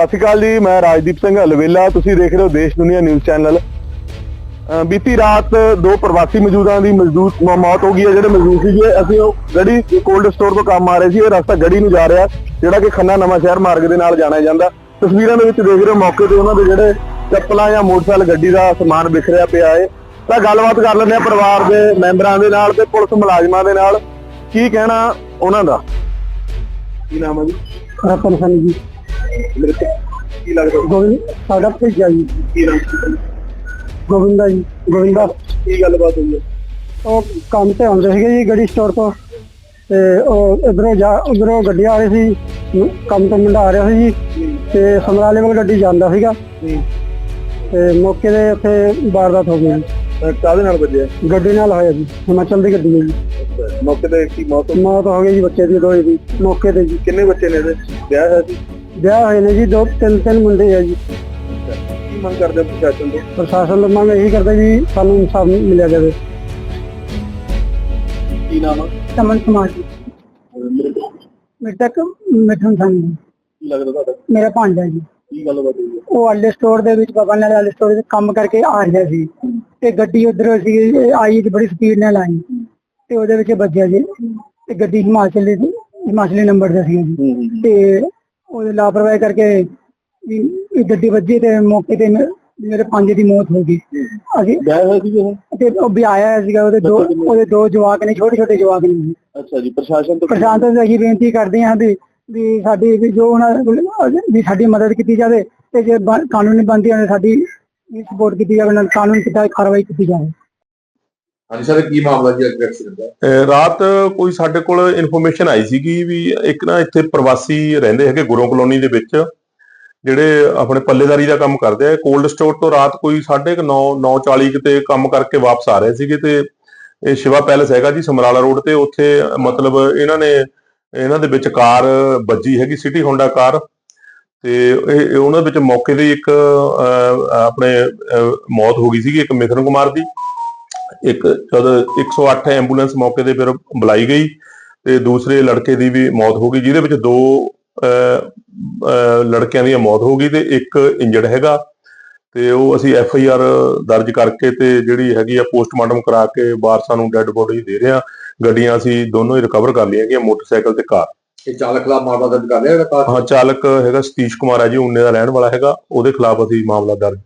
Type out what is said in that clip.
ਸਤਿ ਸ਼੍ਰੀ ਅਕਾਲ ਜੀ, ਮੈਂ ਰਾਜਦੀਪ ਸਿੰਘ ਅਲਵੇਲਾ ਤੁਸੀਂ ਦੇਖ ਰਹੇ ਹੋ ਦੇਸ਼ ਦੁਨੀਆ ਨਿਊਜ਼ ਚੈਨਲ। ਬੀਤੀ ਰਾਤ ਦੋ ਪ੍ਰਵਾਸੀ ਮਜ਼ਦੂਰਾਂ ਦੀ ਮਜ਼ਦੂਰ ਮੌਤ ਹੋ ਗਈ ਹੈ, ਜਿਹੜੇ ਮਜ਼ਦੂਰ ਸੀਗੇ, ਅਸੀਂ ਉਹ ਗੜੀ, ਕੋਲਡ ਸਟੋਰ ਤੋਂ ਕੰਮ ਆ ਰਹੇ ਸੀ, ਇਹ ਰਸਤਾ ਗੜੀ ਨੂੰ ਜਾ ਰਿਹਾ, ਜਿਹੜਾ ਕਿ ਖੰਨਾ ਨਵਾਂ ਸ਼ਹਿਰ ਮਾਰਗ ਦੇ ਨਾਲ ਜਾਣਿਆ ਜਾਂਦਾ। ਤਸਵੀਰਾਂ ਦੇ ਵਿੱਚ ਦੇਖ ਰਹੇ ਹੋ ਮੌਕੇ ਤੇ ਉਹਨਾਂ ਦੇ ਜਿਹੜੇ ਚੱਪਲਾਂ ਜਾਂ ਮੋਟਰਸਾਈਕਲ ਗੱਡੀ ਦਾ ਸਮਾਨ ਵਿਖਰਿਆ ਪਿਆ ਹੈ। ਤਾਂ ਗੱਲਬਾਤ ਕਰ ਲੈਂਦੇ ਆ ਪਰਿਵਾਰ ਦੇ ਮੈਂਬਰਾਂ ਦੇ ਨਾਲ ਤੇ ਪੁਲਿਸ ਮੁਲਾਜ਼ਮਾਂ ਦੇ ਨਾਲ। ਕੀ ਕਹਿਣਾ ਉਹਨਾਂ ਦਾ? ਕੀ ਨਾਮ ਹੈ ਜੀ? ਰਤਨ ਸਿੰਘ ਜੀ। ਕੀ ਲੱਗਦਾ ਗੋਬਿੰਦ ਸਾਡਾ ਭੇਜਿਆ ਜੀ। ਕੀ ਨਾਮ ਗੋਬਿੰਦਾ ਜੀ ਗੋਬਿੰਦਾ। ਕੀ ਗੱਲਬਾਤ ਹੋਈ ਹੈ? ਉਹ ਕੰਮ ਤੇ ਆਉਂਦੇ ਸੀਗੇ ਜੀ ਗੱਡੀ ਸਟੋਰ ਤੋਂ। ਤੇ ਉਹ ਇਧਰੋਂ ਜਾ ਉਧਰੋਂ ਗੱਡੀ ਆ ਰਹੀ ਸੀ ਕੰਮ ਤੋਂ ਮੁੰਡਾ ਆ ਰਿਹਾ ਸੀ ਜੀ। ਤੇ ਸਮਰਾਲੇ ਵੱਲ ਗੱਡੀ ਜਾਂਦਾ ਸੀਗਾ। ਤੇ ਮੌਕੇ ਦੇ ਉੱਥੇ ਵਾਰਦਾਤ ਹੋ ਗਈ ਜੀ। ਕਾਹਦੇ ਨਾਲ ਵੱਜਿਆ? ਗੱਡੀ ਨਾਲ ਹੋਇਆ ਜੀ ਹਿਮਾਚਲ ਦੀ ਗੱਡੀ ਹੈ ਜੀ। ਮੌਕੇ ਤੇ ਕੀ ਮੌਤ? ਮੌਤ ਹੋ ਗਈ ਜੀ ਬੱਚੇ ਦੀ ਦੋਏ ਦੀ। ਮੌਕੇ ਤੇ ਜੀ। ਕਿੰਨੇ ਬੱਚੇ ਨੇ ਇਹਦੇ? ਵਿਆਹ ਹੋਇਆ ਸੀ? ਵਿਆਹ ਹੋਏ ਨੇ ਜੀ ਦੋ ਤਿੰਨ ਤਿੰਨ ਮੁੰਡੇ ਆ ਜੀ। ਕੀ ਮੰਗ ਕਰਦੇ ਹੋ ਪ੍ਰਸ਼ਾਸਨ ਤੋਂ? ਪ੍ਰਸ਼ਾਸਨ ਤੋਂ ਮੰਗ ਇਹੀ ਕਰਦਾ ਜੀ ਸਾਨੂੰ ਇਨਸਾਫ ਮਿਲਿਆ ਜਾਵੇ। ਕੀ ਨਾਮ ਆ? ਸਮਨ ਕੁਮਾਰ ਜੀ। ਮੇਰੇ ਤੱਕ ਮਿਠਨ ਕੀ ਲੱਗਦਾ ਤੁਹਾਡਾ? ਮੇਰਾ ਭਾਂਜਾ ਜੀ। ਕੀ ਗੱਲਬਾਤ ਹੋਈ? ਹੈ ਉਹ ਆਲੇ ਸਟੋਰ ਦੇ ਵਿੱਚ ਬਾਬਾ ਨਾਲ ਆਲੇ ਸਟੋਰ ਦੇ ਕੰਮ ਕਰਕੇ ਆ ਰਿਹਾ ਸੀ। ਤੇ ਗੱਡੀ ਉਧਰ ਸੀ ਇਹ ਆਈ ਤੇ ਬੜੀ ਸਪੀਡ ਨਾਲ ਆਈ। ਤੇ ਉਹਦੇ ਵਿੱਚ ਵੱਜਿਆ ਜੀ। ਤੇ ਗੱਡੀ ਹਿਮਾਚਲੀ ਹਿਮਾਚਲੀ ਨੰਬਰ ਦਾ ਸੀ ਜੀ। ਤੇ ਉਹਦੇ ਲਾਪਰਵਾਹੀ ਕਰਕੇ ਵੀ ਇਹ ਗੱਡੀ ਵੱਜੀ ਤੇ ਮੌਕੇ ਤੇ ਮੇ- ਮੇਰੇ ਪੰਜ ਦੀ ਮੌਤ ਹੋ ਗਈ। ਅਸੀਂ ਵਿਆਹ ਹੋਇਆ ਸੀ ਇਹ ਤੇ ਉਹ ਵੀ ਆਇਆ ਸੀਗਾ ਉਹਦੇ ਦੋ ਉਹਦੇ ਦੋ ਜਵਾਕ ਨੇ ਛੋਟੇ ਛੋਟੇ ਜਵਾਕ ਨੇ। ਜੀ। ਅੱਛਾ ਜੀ ਪ੍ਰਸ਼ਾਸਨ ਤੋਂ ਪ੍ਰਸ਼ਾਸਨ ਤੋਂ ਅਸੀਂ ਬੇਨਤੀ ਕਰਦੇ ਹਾਂ ਵੀ ਵੀ ਸਾਡੀ ਵੀ ਜੋ ਉਹਨਾਂ ਕੋਲ ਵੀ ਸਾਡੀ ਮਦਦ ਕੀਤੀ ਜਾਵੇ ਤੇ ਜੇ ਕਾਨੂੰਨੀ ਬੰਦੀ ਹੋਣੇ ਸਾਡੀ ਸਪੋਰਟ ਕੀਤੀ ਜਾਵੇ ਨਾਲ ਕਾਨੂੰਨ ਕਿੱਦਾਂ ਕਾਰਵਾਈ ਕੀਤੀ ਜਾਵੇ। ਹਾਂਜੀ, ਸਰ, ਕੀ ਮਾਮਲਾ ਜੀ ਅੱਜ ਐਕਸੀਡੈਂਟ ਦਾ? ਰਾਤ ਕੋਈ ਸਾਡੇ ਕੋਲ ਇਨਫੋਰਮੇਸ਼ਨ ਆਈ ਸੀਗੀ ਵੀ ਇੱਕ ਨਾ ਇੱਥੇ ਪ੍ਰਵਾਸੀ ਰਹਿੰਦੇ ਹੈਗੇ ਗੁਰੂ ਕਲੋਨੀ ਦੇ ਵਿੱਚ, ਜਿਹੜੇ ਆਪਣੇ ਪੱਲੇਦਾਰੀ ਦਾ ਕੰਮ ਕਰਦੇ ਆ। ਕੋਲਡ ਸਟੋਰ ਤੋਂ ਰਾਤ ਕੋਈ 9:30 9:40 ਕਿਤੇ ਕੰਮ ਕਰਕੇ ਵਾਪਸ ਆ ਰਹੇ ਸੀਗੇ ਤੇ ਇਹ ਸ਼ਿਵਾ ਪੈਲਸ ਹੈਗਾ ਜੀ, ਸਮਰਾਲਾ ਰੋਡ ਤੇ। ਉੱਥੇ ਮਤਲਬ ਇਹਨਾਂ ਨੇ, ਇਹਨਾਂ ਦੇ ਵਿੱਚ ਕਾਰ ਵੱਜੀ ਹੈਗੀ, ਸਿਟੀ ਹੋਂਡਾ ਕਾਰ। ਤੇ ਇਹ ਇਹ ਉਹਨਾਂ ਵਿੱਚ ਮੌਕੇ ਤੇ ਇੱਕ ਆਪਣੇ ਮੌਤ ਹੋ ਗਈ ਸੀਗੀ, ਇੱਕ ਮਿਥਨ ਕੁਮਾਰ ਦੀ। ਇੱਕ ਜਦ 108 ਐਂਬੂਲੈਂਸ ਮੌਕੇ ਤੇ ਫਿਰ ਬੁਲਾਈ ਗਈ ਤੇ ਦੂਸਰੇ ਲੜਕੇ ਦੀ ਵੀ ਮੌਤ ਹੋ ਗਈ ਜਿਹਦੇ ਵਿੱਚ ਦੋ ਲੜਕਿਆਂ ਦੀ ਮੌਤ ਹੋ ਗਈ ਤੇ ਇੱਕ ਇੰਜਰਡ ਹੈਗਾ ਤੇ ਉਹ ਅਸੀਂ ਐਫ ਆਈ ਆਰ ਦਰਜ ਕਰਕੇ ਤੇ ਜਿਹੜੀ ਹੈਗੀ ਆ ਪੋਸਟਮਾਰਟਮ ਕਰਾ ਕੇ ਵਾਰਸਾਂ ਨੂੰ ਡੈੱਡ ਬੋਡੀ ਦੇ ਰਹੇ ਆ। ਗੱਡੀਆਂ ਅਸੀਂ ਦੋਨੋਂ ਹੀ ਰਿਕਵਰ ਕਰ ਲਈਆਂ ਹੈਗੀਆਂ ਮੋਟਰਸਾਈਕਲ ਤੇ ਕਾਰ। ਇਹ ਚਾਲਕ ਖਿਲਾਫ ਮਾਮਲਾ ਦਰਜ ਕਰ ਲਿਆ ਕਾਰ? ਹਾਂ ਚਾਲਕ ਹੈਗਾ ਸਤੀਸ਼ ਕੁਮਾਰ ਹੈ ਜੀ ਉਨੇ ਦਾ ਰਹਿਣ ਵਾਲਾ ਹੈਗਾ ਉਹਦੇ ਖਿਲਾਫ ਅਸੀਂ ਮਾਮਲਾ ਦਰਜ